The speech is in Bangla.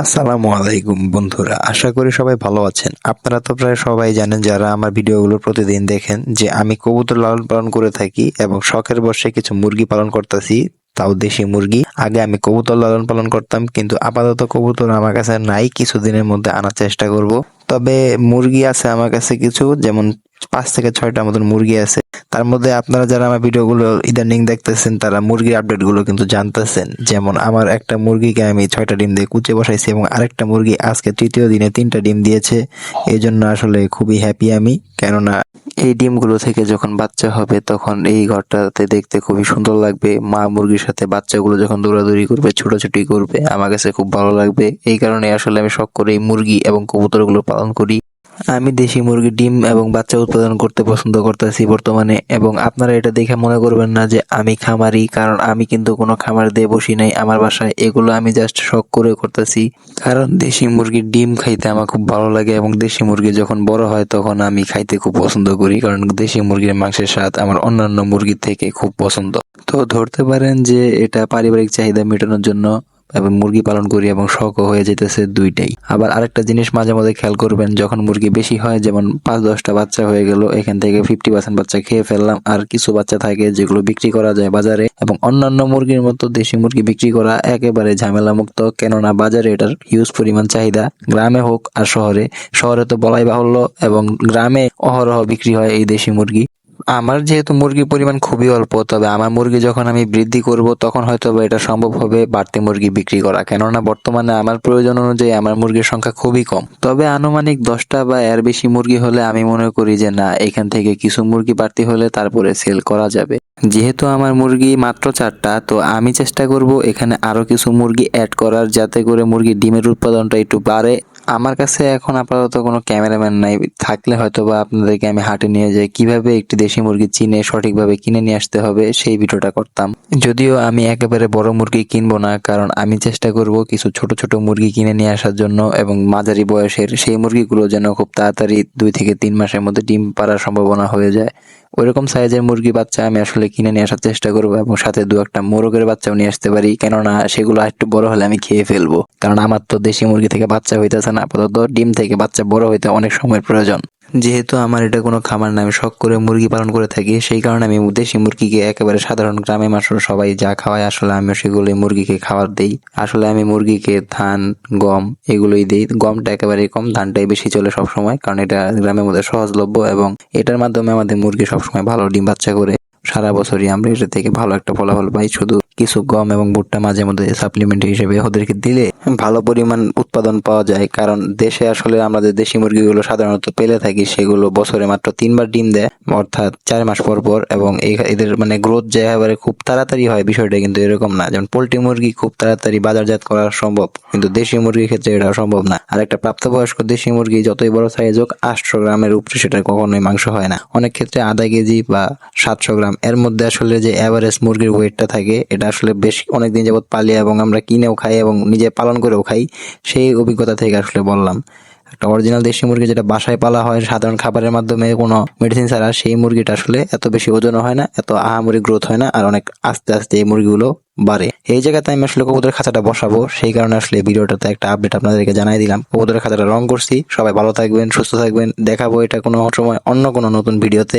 আসসালামু আলাইকুম বন্ধুরা, আশা করি সবাই ভালো আছেন। আপনারা তো প্রায় সবাই জানেন যারা আমার ভিডিওগুলো প্রতিদিন দেখেন যে আমি কবুতর লালন পালন করে থাকি এবং শখের বসে কিছু মুরগি পালন করতেছি, তাও দেশি মুরগি। আগে আমি কবুতর লালন পালন করতাম, কিন্তু আপাতত কবুতর আমার কাছে নাই, কিছুদিনের মধ্যে আনার চেষ্টা করব। তবে মুরগি আছে আমার কাছে কিছু, যেমন পাঁচ থেকে ছয়টা মতন মুরগি আছে। তার মধ্যে আপনারা যারা আমার ভিডিওগুলো ইদানিং দেখতেছেন, তারা মুরগির আপডেটগুলো কিন্তু জানতেছেন। যেমন আমার একটা মুরগিকে আমি ছয়টা ডিম দিয়ে কুচে বসাইছি এবং আরেকটা মুরগি আজকে তৃতীয় দিনে তিনটা ডিম দিয়েছে। এই জন্য আসলে খুবই হ্যাপি আমি, কেননা এই ডিমগুলো থেকে যখন বাচ্চা হবে, তখন এই ঘরটাতে দেখতে খুবই সুন্দর লাগবে। মা মুরগির সাথে বাচ্চাগুলো যখন দৌড়াদৌড়ি করবে, ছোটাছুটি করবে, আমার কাছে খুব ভালো লাগবে। এই কারণে আসলে আমি শখ করে এই মুরগি এবং কবুতরগুলো পালন করি। আমি দেশি মুরগির ডিম এবং বাচ্চা উৎপাদন করতে পছন্দ করতেছি বর্তমানে এবং আপনারা এটা দেখে মনে করবেন না যে আমি খামারি, কারণ আমি কিন্তু কোনো খামার দিয়ে বসি নাই আমার বাসায়। এগুলো আমি জাস্ট শখ করে করতেছি। কারণ দেশি মুরগির ডিম খাইতে আমার খুব ভালো লাগে এবং দেশি মুরগি যখন বড় হয় তখন আমি খাইতে খুব পছন্দ করি, কারণ দেশি মুরগির মাংসের স্বাদ আমার অন্যান্য মুরগির থেকে খুব পছন্দ। তো ধরতে পারেন যে এটা পারিবারিক চাহিদা মেটানোর জন্য এবং মুরগি পালন করি এবং শখও হয়ে যেতেছে দুইটাই। আবার আরেকটা জিনিস মাঝে মধ্যে খেয়াল করবেন, যখন মুরগি বেশি হয়, যেমন পাঁচ দশটা বাচ্চা হয়ে গেল, এখান থেকে ফিফটি পার্সেন্ট বাচ্চা খেয়ে ফেললাম। আর কিছু বাচ্চা থাকে যেগুলো বিক্রি করা যায় বাজারে এবং অন্যান্য মুরগির মতো দেশি মুরগি বিক্রি করা একেবারে ঝামেলা মুক্ত কেননা বাজারে এটার হিউজ পরিমাণ চাহিদা। গ্রামে হোক আর শহরে শহরে তো বলাই বাহুল্য এবং গ্রামে অহরহ বিক্রি হয় এই দেশি মুরগি। আমার যেহেতু মুরগির পরিমাণ খুবই অল্প, তবে আমার মুরগি যখন আমি বৃদ্ধি করব, তখন হয়তো এটা সম্ভব হবে বাড়তি মুরগি বিক্রি করা। কেননা বর্তমানে আমার প্রয়োজন অনুযায়ী আমার মুরগির সংখ্যা খুবই কম। তবে আনুমানিক দশটা বা এর বেশি মুরগি হলে আমি মনে করি যে, না, এখান থেকে কিছু মুরগি বাড়তি হলে তারপরে সেল করা যাবে। যেহেতু আমার মুরগি মাত্র চারটা, তো আমি চেষ্টা করব এখানে আরও কিছু মুরগি অ্যাড করার, যাতে করে মুরগির ডিমের উৎপাদনটা একটু বাড়ে। আমার কাছে এখন আপাতত কোনো ক্যামেরাম্যান নাই। থাকলে হয়তো বা আপনাদেরকে আমি হাটে নিয়ে যাই। কীভাবে একটি দেশি মুরগি চিনে সঠিকভাবে কিনে নিয়ে আসতে হবে, সেই ভিডিওটা করতাম। যদিও আমি একেবারে বড় মুরগি কিনবো না, কারণ আমি চেষ্টা করব কিছু ছোট ছোট মুরগি কিনে নিয়ে আসার জন্য এবং মাঝারি বয়সের সেই মুরগিগুলো যেন খুব তাড়াতাড়ি দুই থেকে তিন মাসের মধ্যে ডিম পাড়ার সম্ভাবনা হয়ে যায়। ওইরকম সাইজের মুরগি বাচ্চা আমি আসলে কিনে নিয়ে আসার চেষ্টা করব এবং সাথে দু একটা মোরগের বাচ্চাও নিয়ে আসতে পারি। কেননা সেগুলো একটু বড় হলে আমি খেয়ে ফেলব। কারণ আমার তো দেশি মুরগি থেকে বাচ্চা হইতেছে না, আপাতত ডিম থেকে বাচ্চা বড় হইতে অনেক সময়ের প্রয়োজন। যেহেতু আমার এটা কোনো খামার না, আমি শখ করে মুরগি পালন করে থাকি, সেই কারণে আমি দেশি মুরগিকে একেবারে সাধারণ গ্রামে মানুষ সবাই যা খাওয়ায়, আসলে আমি সেগুলোই মুরগিকে খাবার দিই। আসলে আমি মুরগিকে ধান, গম এগুলোই দিই। গমটা একেবারে কম, ধানটাই বেশি চলে সবসময়, কারণ এটা গ্রামের মধ্যে সহজলভ্য এবং এটার মাধ্যমে আমাদের মুরগি সবসময় ভালো ডিম বাচ্চা করে। সারা বছরই আমরা এটা থেকে ভালো একটা ফলাফল পাই। শুধু কিছু গম এবং ভুট্টা মাঝে মধ্যে সাপ্লিমেন্ট হিসেবে ওদেরকে দিলে ভালো পরিমাণ উৎপাদন পাওয়া যায়। কারণ দেশে আসলে আমরা যে দেশি মুরগিগুলো সাধারণত পেলে থাকি, সেগুলো বছরে মাত্র তিনবার ডিম দেয়, অর্থাৎ চার মাস পর পর এবং এদের মানে গ্রোথ যে একেবারে খুব তাড়াতাড়ি হয় বিষয়টা কিন্তু এরকম না। যেমন পোল্ট্রি মুরগি খুব তাড়াতাড়ি বাজারজাত করা সম্ভব, কিন্তু দেশি মুরগির ক্ষেত্রে এটা সম্ভব না। আর একটা প্রাপ্তবয়স্ক দেশি মুরগি যতই বড় সাইজ হোক, আটশো গ্রামের উপরে সেটা কখনোই মাংস হয় না। অনেক ক্ষেত্রে আধা কেজি বা সাতশো গ্রাম এর মধ্যে আসলে যে অ্যাভারেজ মুরগির ওয়েটটা থাকে, এটা আসলে বেশ অনেকদিন যাবত পালি এবং আমরা কিনেও খাই এবং নিজে পালন করেও খাই, সেই অভিজ্ঞতা থেকে আসলে বললাম। একটা অরিজিনাল দেশি মুরগি যেটা বাসায় পালা হয় সাধারণ খাবারের মাধ্যমে কোনো মেডিসিন ছাড়া, সেই মুরগিটা আসলে এত বেশি ওজন হয় না, এত আহামরি গ্রোথ হয় না আর অনেক আস্তে আস্তে এই মুরগিগুলো বাড়ে। এই জায়গাতে আমি আসলে কবুতরের খাঁচাটা বসাবো, সেই কারণে আসলে ভিডিওটাতে একটা আপডেট আপনাদেরকে জানাই দিলাম। কবুতরের খাঁচাটা রং করছি, সবাই ভালো থাকবেন, সুস্থ থাকবেন, দেখাবো এটা কোনো সময় অন্য কোনো নতুন ভিডিওতে।